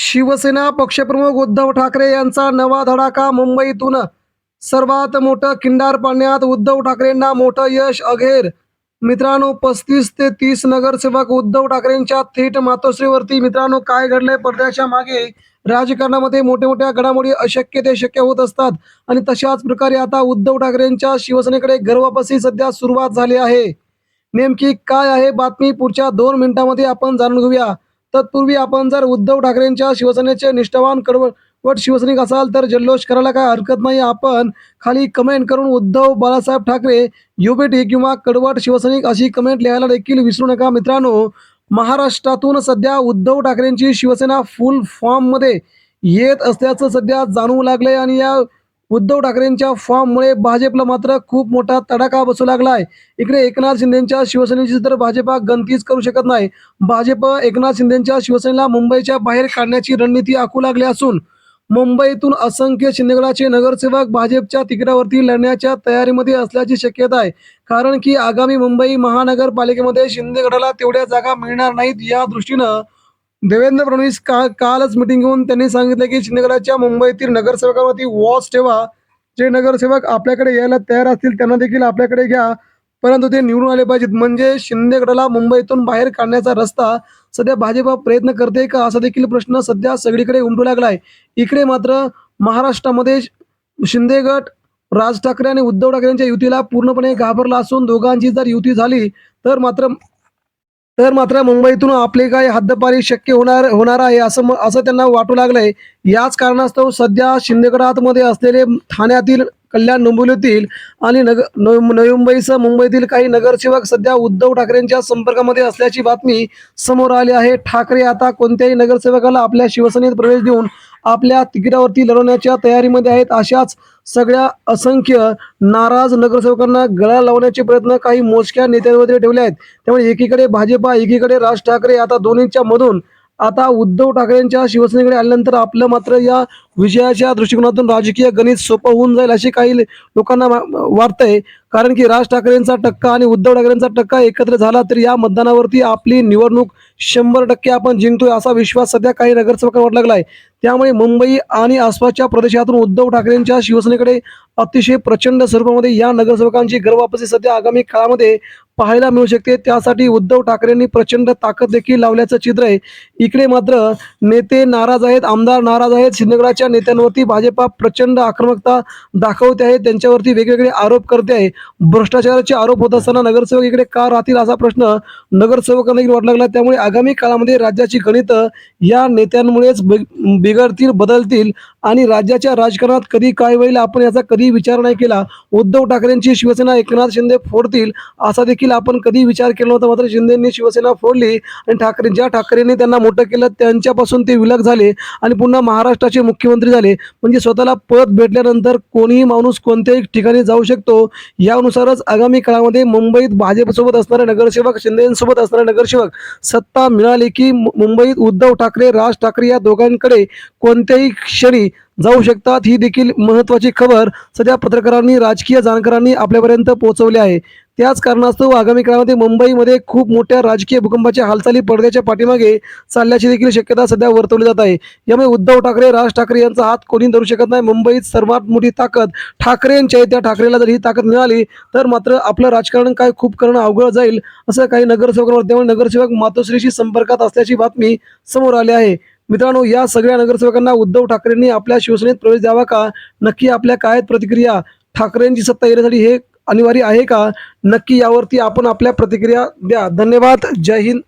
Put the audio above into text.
शिवसेना पक्षप्रमुख उद्धव ठाकरे यांचा नवा धडाका मुंबईतून. सर्वात मोठं किंडार पाडण्यात उद्धव ठाकरेंना मोठं यश अघेर मित्रांनो पस्तीस ते तीस नगरसेवक उद्धव ठाकरेंच्या थेट मातोश्रीवरती. मित्रांनो काय घडलंय पडद्याच्या मागे? राजकारणामध्ये मोठ्या मोठ्या घडामोडी अशक्य ते शक्य होत असतात. आणि तशाच प्रकारे आता उद्धव ठाकरेंच्या शिवसेनेकडे गर्वापासी सध्या सुरुवात झाली आहे. नेमकी काय आहे? बातमी पुढच्या दोन मिनिटांमध्ये आपण जाणून घेऊया. तत्पूर्वी आपण जर उद्धव ठाकरेंच्या शिवसेनेचे निष्ठावान कडवट शिवसैनिक असाल तर जल्लोष करायला काय हरकत नाही. आपण खाली कमेंट करून उद्धव बाळासाहेब ठाकरे युबीटी किंवा कडवट शिवसैनिक अशी कमेंट लिहायला देखील विसरू नका. मित्रांनो महाराष्ट्रातून सध्या उद्धव ठाकरेंची शिवसेना फुल फॉर्ममध्ये येत असल्याचं सध्या जाणवू लागले आणि या उद्धव ठाकरेंच्या फॉर्ममुळे भाजपला मात्र खूप मोठा तडाखा बसू लागलाय. इकडे एकनाथ शिंदेच्या शिवसेनेची तर भाजपा गणतीच करू शकत नाही. भाजप एकनाथ शिंदेच्या शिवसेनेला मुंबईच्या बाहेर काढण्याची रणनीती आखू लागली असून मुंबईतून असंख्य शिंदेगडाचे नगरसेवक भाजपच्या तिकिटावरती लढण्याच्या तयारीमध्ये असल्याची शक्यता आहे. कारण की आगामी मुंबई महानगरपालिकेमध्ये शिंदेगडाला तेवढ्या जागा मिळणार नाहीत या दृष्टीनं देवेंद्र फडणवीस का कालच मिटिंग घेऊन त्यांनी सांगितलं की शिंदेगडाच्या मुंबईतील नगरसेवकांवरती वॉच ठेवा. जे नगरसेवक आपल्याकडे यायला तयार असतील त्यांना देखील आपल्याकडे घ्या. परंतु ते निवडून आले पाहिजेत. म्हणजे शिंदेगडाला मुंबईतून बाहेर काढण्याचा रस्ता सध्या भाजपा प्रयत्न करते का? असा देखील प्रश्न सध्या सगळीकडे उमटू लागलाय. इकडे मात्र महाराष्ट्रामध्ये शिंदेगड राज ठाकरे आणि उद्धव ठाकरे यांच्या युतीला पूर्णपणे घाबरला असून दोघांची जर युती झाली तर मात्र तर मात्र मुंबईतून आपले काय हद्दपारी शक्य होणार होणार आहे असं असं त्यांना वाटू लागलंय. याच कारणास्तव सध्या शिंदेगडामध्ये असलेले ठाण्यातील कल्याण डोंबिवलीतील आणि नग नवी मुंबईसह मुंबईतील काही नगरसेवक सध्या उद्धव ठाकरेंच्या संपर्कामध्ये असल्याची बातमी समोर आली आहे. ठाकरे आता कोणत्याही नगरसेवकाला आपल्या शिवसेनेत प्रवेश देऊन आपल्या तिकिटावरती लढवण्याच्या तयारीमध्ये आहेत. अशाच सगळ्या असंख्य नाराज नगरसेवकांना गळा लावण्याचे प्रयत्न काही मोजक्या नेत्यांमध्ये ठेवले आहेत. त्यामुळे एकीकडे भाजपा एकीकडे राज ठाकरे आता दोन्हीच्या मधून. आता उद्धव ठाकरेंच्या शिवसेनेकडे आल्यानंतर आपलं मात्र या विजयाच्या दृष्टिकोनातून राजकीय गणित सोपं होऊन जाईल अशी काही लोकांना वा- वाटतंय. कारण की राज ठाकरेंचा टक्का आणि उद्धव ठाकरेंचा टक्का एकत्र झाला तर या मतदानावरती आपली निवडणूक शंभर टक्के आपण जिंकतोय असा विश्वास सध्या काही नगरसेवकांना वाटू लागलाय. त्यामुळे मुंबई आणि आसपासच्या प्रदेशातून उद्धव ठाकरेंच्या शिवसेनेकडे अतिशय प्रचंड स्वरूपामध्ये या नगरसेवकांची गर्भवापसी सध्या आगामी काळामध्ये पाहायला मिळू शकते. त्यासाठी उद्धव ठाकरेंनी प्रचंड ताकद देखील लावल्याचं चित्र आहे. इकडे मात्र नेते नाराज आहेत आमदार नाराज आहेत. शिंदेगडाच्या नेत्यांवरती भाजपा प्रचंड आक्रमकता दाखवते आहे. त्यांच्यावरती वेगवेगळे आरोप करते आहे. भ्रष्टाचाराचे आरोप होत असताना नगरसेवक इकडे का राहतील असा प्रश्न नगरसेवकांना देखील वाटू लागला. त्यामुळे आगामी काळामध्ये राज्याची गणितं या नेत्यांमुळेच बिघडतील बदलतील आणि राज्याच्या राजकारणात कधी काय होईल आपण याचा कधी विचार नाही केला. उद्धव ठाकरेंची शिवसेना एकनाथ शिंदे फोडतील असा देखील आपण कधी विचार केला नव्हता. मात्र शिंदेंनी शिवसेना फोडली आणि ठाकरे ज्या ठाकरेंनी त्यांना मोठं केलं त्यांच्यापासून ते विलग झाले आणि पुन्हा महाराष्ट्राचे मुख्यमंत्री झाले. म्हणजे स्वतःला पद भेटल्यानंतर कोणीही माणूस कोणत्याही ठिकाणी जाऊ शकतो. यानुसारच आगामी काळामध्ये मुंबईत भाजपसोबत असणारे नगरसेवक शिंदेसोबत असणारे नगरसेवक सत्ता मिळाली की मु- मुंबईत उद्धव ठाकरे राज ठाकरे या दोघांकडे कोणत्याही क्षणी जाऊ शकतात. ही देखील महत्त्वाची खबर सध्या पत्रकारांनी राजकीय जाणकारांनी आपल्यापर्यंत पोहोचवली आहे. त्याच कारणास्तव आगामी काळामध्ये मुंबईमध्ये खूप मोठ्या राजकीय भूकंपाच्या हालचाली पडद्याच्या पाठीमागे चालल्याची देखील शक्यता सध्या वर्तवली जात आहे. यामुळे उद्धव ठाकरे राज ठाकरे यांचा हात कोणी धरू शकत नाही. मुंबईत सर्वात मोठी ताकद ठाकरेंची आहे. त्या ठाकरेला जर ही ताकद मिळाली तर मात्र आपलं राजकारण काय खूप करणं अवघड जाईल असं काही नगरसेवकांवर त्यामुळे नगरसेवक मातोश्रीशी संपर्कात असल्याची बातमी समोर आली आहे. मित्रांनो या सगळ्या नगरसेवकांना उद्धव ठाकरेंनी आपल्या शिवसेनेत प्रवेश द्यावा का? नक्की आपल्या काय प्रतिक्रिया? ठाकरेंची सत्ता येण्यासाठी हे अनिवार्य आहे का? नक्की यावरती आपण आपल्या प्रतिक्रिया द्या. धन्यवाद. जय हिंद.